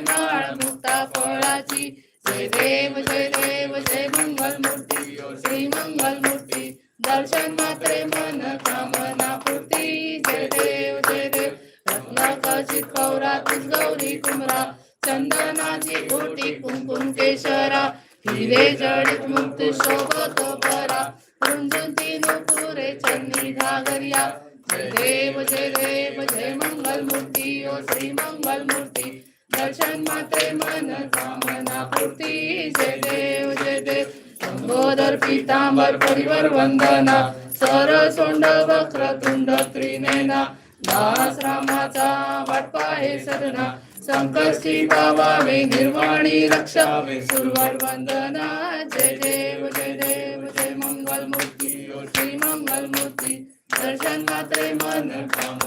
माळ मुक्ता फळाची जय देव जय देव जय मंगल मूर्ती श्री मंगल मूर्ती दर्शन मात्रे मन कामना पूर्ती. जय देव जय देव. रत्नाकर्षित कौरा तुझ गौरी कुमरा चंदनाची कोटी कुंकुम केशरा हिरे जडित मुक्त शोभत परा. रुंजुती नुपुरे चन्नी घागरिया जय देव जय देव जय मंगल मूर्ती ओ श्री मंगल मूर्ती दर्शन मात्रे मन कामना पूर्ती जय देव जय देव. लंबोदर पितांबर परिवर वंदना सर सोंड वक्र तुंड त्रिनेना दास रामाचा वाटपा हे सदना संकष्टी पावावे निर्वाणी रक्षावे सुरवर वंदना जय देव जय देव जय मंगल मूर्ती श्री मंगल मूर्ती दर्शन मात्रे मन कामना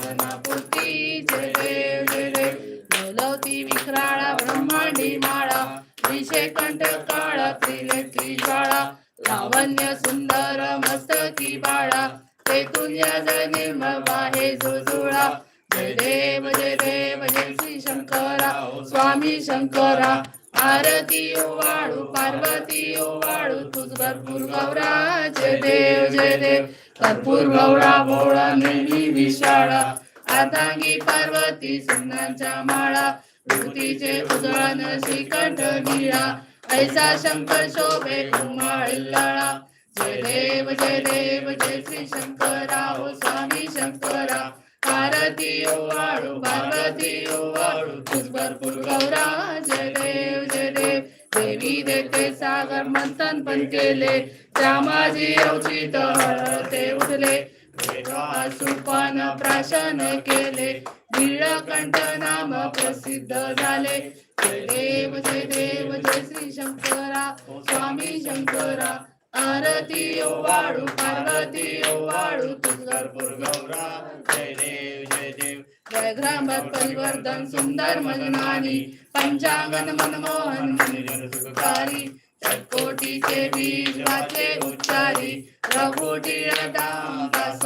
विषय कंठ काळा त्रिनेत्री ज्वाळा लावण्य सुंदर मस्तकी बाळा. तेथून या निर्मळ वाहे जुळजुळा जय देव जय देव जय श्री शंकरा. स्वामी शंकरा आरती ओवाळू पार्वती ओवाळू. तुझ भरपूर गौरा. जय देव जय देव. कर्पूर गौरा भोळा नेहमी विशाळा. आतांगी पार्वती सुनांच्या माळा. ऋतीचे उजळण श्रीकंठ निळा ऐसा शंकर शोभे कुमाळा जय देव जय देव जय श्री शंकरा ओ स्वामी शंकरा आरती वाळू पार्वती ओवाळू. तुझ भरपूर गौरा जय देव जय देव. देवी देते सागर मंथन पण केले. श्यामाजी औचित हळते उठले. सुपान प्राशन केले. कंठ नाम प्रसिद्ध झाले. जय देव जय देव जय श्री शंकरा. स्वामी शंकरा आरती ओवाळू पार्वती ओवाळू तुझरपूर गौरा. जय देव जय देव. जय ग्रामर परिवर्धन सुंदर मननानी पंचांगन मनमोहन मंदिर सुखकारी कोटीचे बीज वाचे उच्चारी. रघुटी दाम दास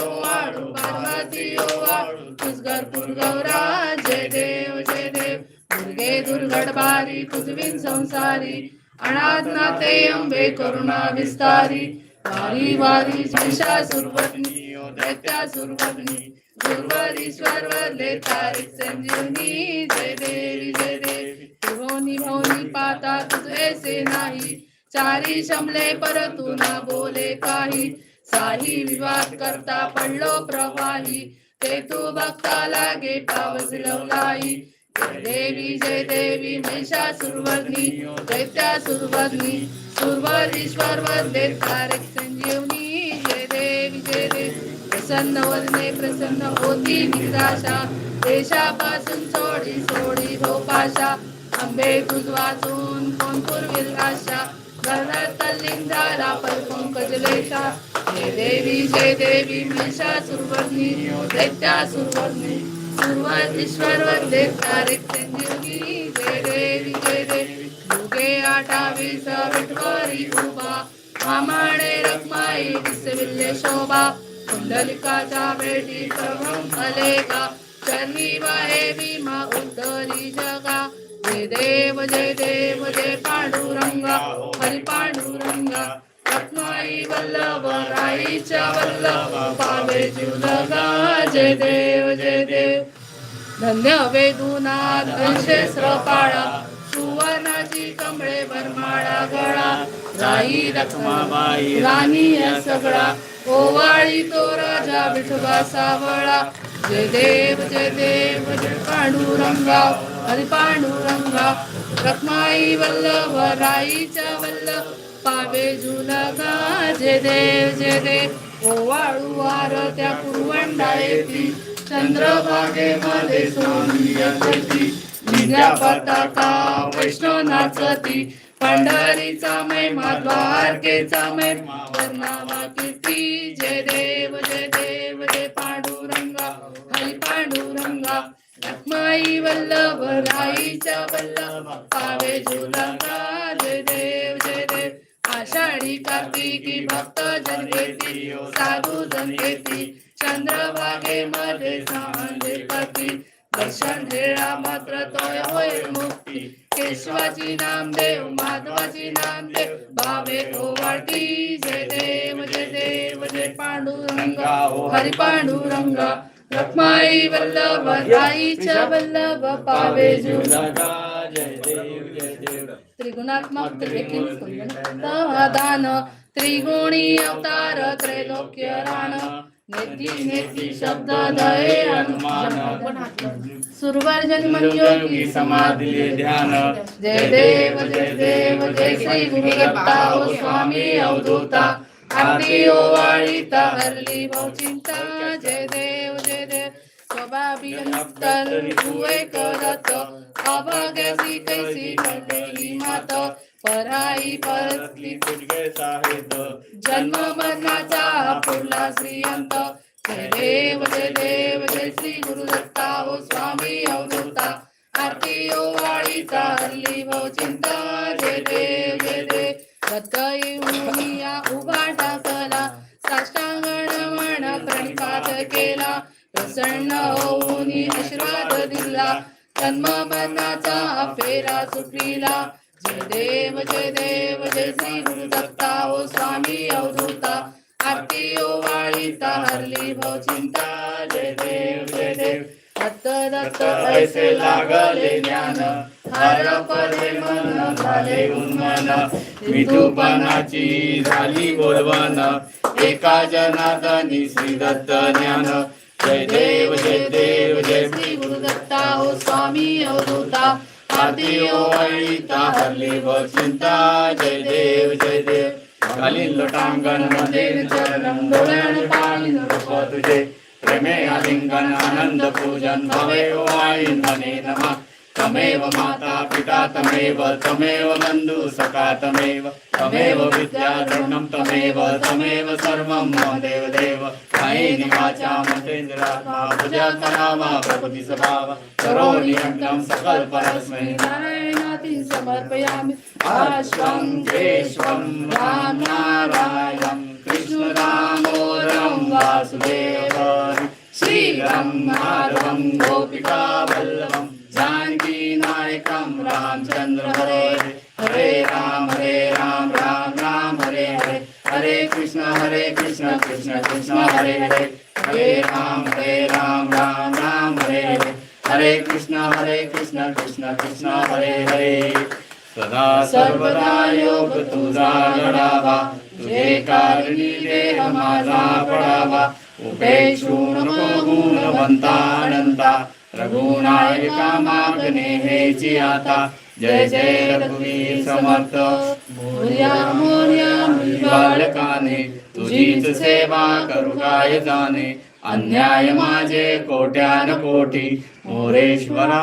ओवाळू पार्वती ओवाळू तुझगर पुरगौरा जय देव जय देव. दुर्गे दुर्गड बारी तुझविन संसारी. अनाथ नाते अंबे करुणा विस्तारी. वारी वारी शैशा सुरवटनी दैत्या सुरवटनी गुरुवारीश्वर वरले तारीख संजीवनी. जय देवी जय देवी. भोनी भोनी पाता तुझे से नाही. चारी शमले परतू ना बोले काही. साही विवाद करता पडलो प्रवाही ते तू भक्ता लागे पावस लवलाई देवी जय देवी महिषा सुरवर्णी. दैत्या सुरवर्णी. सुरवरीश्वर वंदे तारक संजीवनी. जय देवी जय देवी. प्रसन्न वरणे प्रसन्न होती निराशा. देशापासून सोडी सोडी धोपाशा आंबे तुझ वाचून कोण पुरविल आशा. घरात तल्लीन झाला पंकज जय देवी जय देवी महिषासुरवर्णी दैत्यासुरवर्णी दैत्या सुरवर्णी सुरवात वंदे तारक जय देवी जय देवी युगे आठावीस सविठवारी उभा मामाणे रखमाई दिसविल्ले शोभा कुंडलिकाचा बेटी प्रभम अलेगा चरणी वाहे भीमा उद्धरी जगा जय देव जय देव जय पांडुरंगा हरि पांडुरंगा रखमाई वल्लभ राईच्या वल्लभ पावे जीवलगा जय देव जय देव. धन्य वेदुनाथ अंशेस्र पाळा सुवर्णाची कमळे भरमाळा गळा. राई रखमाबाई राणी या सगळा. ओवाळी तो राजा विठोबा सावळा. जय देव जय देव जय पांडुरंगा हरि पांडुरंगा रखमाई वल्लभ राईच्या वल्लभ पावे झुलगा जय देव जे देव ओवाळू वार त्या पुरवंडा येती चंद्रभागे मध्ये येती निघ्या पताका वैष्णव नाचती पंढरीचा महिमा द्वारकेचा महिमा वर्णावा कीर्ती जय देव जय देव जय पांडुरंगा. हरी पांडुरंगा. लक्ष्माई वल्लभ राईच्या वल्लभ. पावे झुलंगा जय देव जय आषाढी कार्तिकी भक्त जन येती साधू जन येती चंद्रभागेमध्ये सांजे पती. दर्शन हेळा मात्र तोय होय मुक्ती. केशवाची नामदेव माधवाची नामदेव भावे ओवाळती जय देव जय देव जय पांडुरंग. हरी पांडुरंग रखमाई वल्लभ ताईच्या वल्लभ पावे जुलगा जय देव जय देव त्रिगुणात्मक दान त्रिगुणी अवतार त्रैलोक्य राण नेती नेती शब्द दये हनुमान सुरवर्जन मन योगी समाधी ध्यान. जय देव जय देव जय श्री ओ स्वामी अवधूता आरती ओवाळीता हरली भाऊ चिंता. जय देव जय देव स्वभावियंतर तू एक दत्त अभाग्यासी कैसी घडले मात पराई परतली तुझे साहेब जन्म मरणाचा पुरला श्रीयंत जय देव जय देव जय श्री गुरु दत्ता ओ स्वामी अवधूता आरती ओ वाळी चालली भाऊ चिंता जय देव जय देव दत्त येऊन या उभा प्रसन्न होऊन आशीर्वाद दिला. जन्म मनाचा फेरा सुटलीला. जय देव जय देव जय श्री गुरु दत्ता. ओ स्वामी अवधूता. आरती ओ वाळीता हरली भाव चिंता. जय देव जय देव. दत्त दत्त ऐसे लागले ज्ञान. हर पदे मन झाले उन्मन. मिठूपणाची झाली बोलवण. एका जनादनी श्री दत्त ज्ञान. जय देव जय देव जय श्री गुरु दत्ता ओ स्वामी अवधूता आरती ओवाळीता हरली व चिंता जय देव जय देव। खालील लोटांगण मंदिर चरण डोळ्यान पाणी रूप तुझे। प्रेमे आलिंगन आनंद पूजन भवे ओवाळी मने नमा। तमेव माता पिता तमेव तमेव बंधु सखा तमेव। तमेव विद्या द्रवणं तमेव तमेव सर्वं मम देव देव। कायेन वाचा मतेन्द्रात्मा पूजा करावा स्वभाव करोमि नारायणाति समर्पयामि। आश्वं राम नारायणं कृष्ण वासुदेवं श्रीरं माधवं गोपिका वल्लभं जानकी नायकं रामचन्द्र हरे हरे राम। कृष्ण कृष्ण कृष्ण हरे हरे हरे राम हरे राम राम राम हरे हरे हरे कृष्ण हरे कृष्ण कृष्ण कृष्ण हरे हरे सदा सर्वदा योग तुझा लढावा तुझे कारणी देह माझा पडावा उपेक्षू नको रघुनायका मागणे हेची आता जय जय रघुवीर समर्थ मोर्या मोर्या बालकाने तुझीच सेवा करू काय जाणे? अन्याय माझे कोट्यान कोटी मोरेश्वरा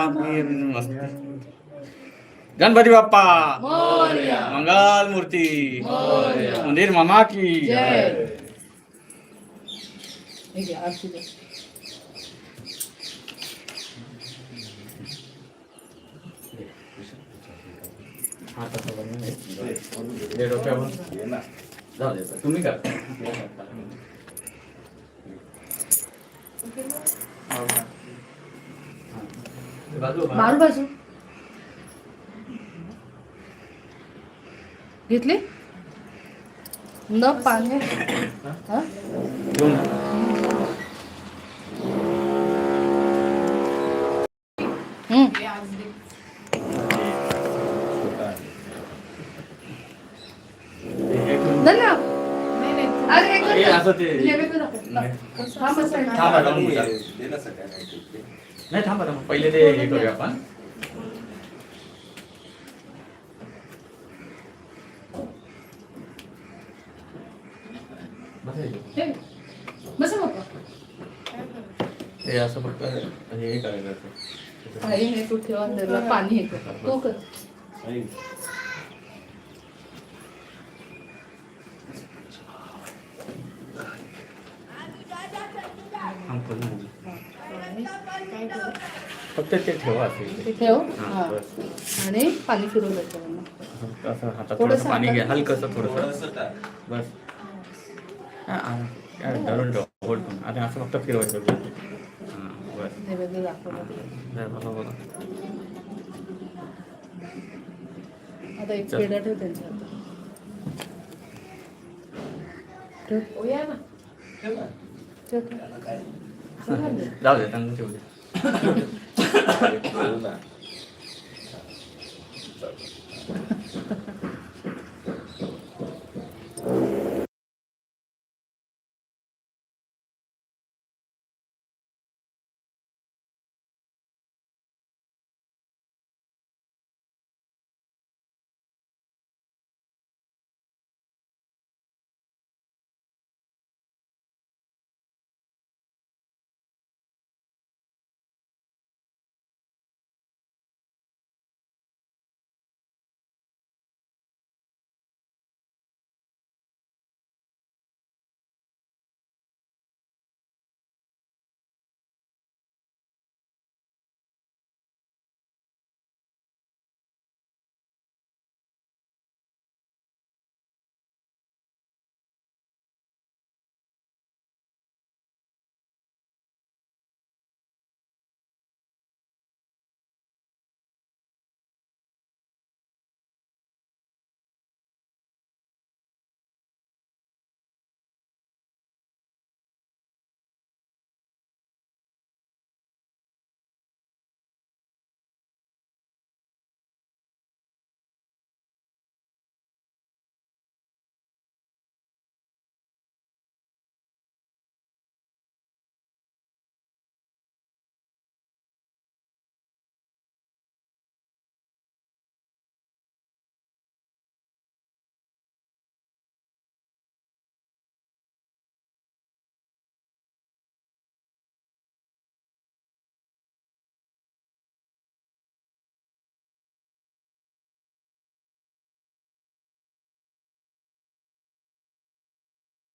गणपती बाप्पा! मंगल मूर्ती. मंदिर मामा की जय हे घ्या, आरती द्या. हे डोक्यावर. जाऊ दे आता. तुम्ही करा बाजू बाजू घेतली? न पाणी हा? हम्म. धर ना. अरे हे कर हे ना. असं ते- हे वेगळं दाखव. नाही. हा. थांबा पहिले ते हे करूया आपण. हे. हे असं फक्त हे करायचं पाणी हे कर तो कर थांब, करून बघू. काय करू? फक्त ते ठेवा असेल ठेव? हा, हा. आणि पाणी फिरवू त्याच्यावरनं असं हातात थोडंसं पाणी घे हातात. हलकंसं थोडंसं. बस. हा, हा. काय धरून ठेव होल्ड करून आता असं फक्त फिरवायचं हां बस. नैवेद्य दाखवलं नाही, बघा बघा. आता एक चल. पेढा ठेव त्यांच्या हातात. ठेव. ठेव, ठेव. जाऊ दे त्यांना ठेवू दे. I 哭了